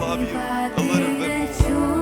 love you. I.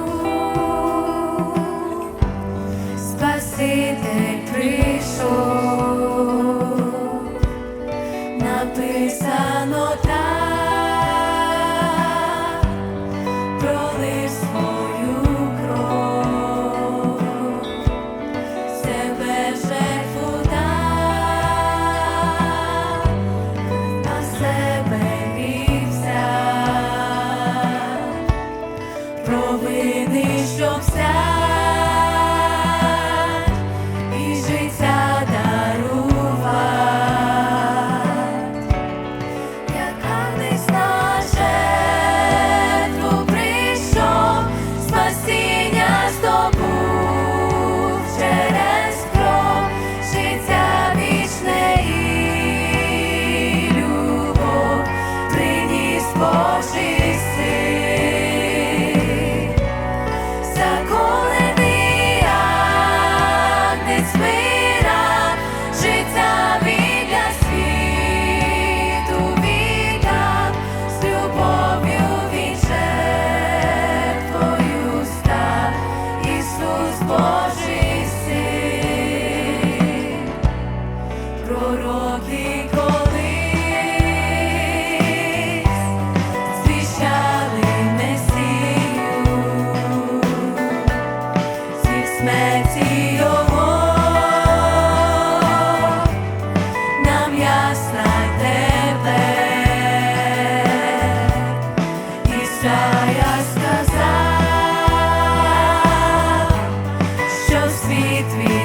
молитві.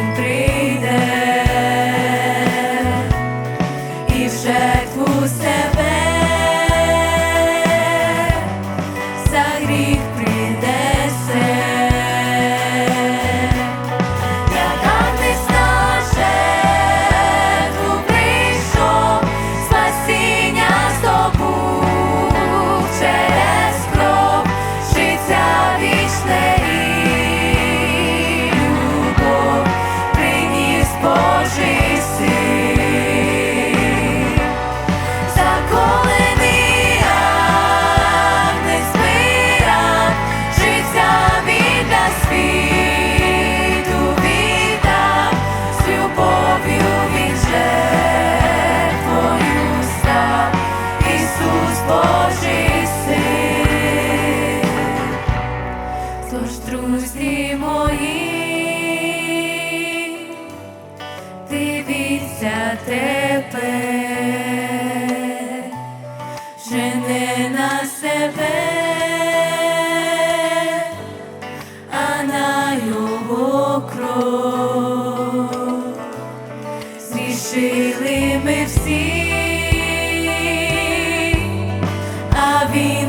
себе, жени на себе, а на його кров зрішили ми всі, а він.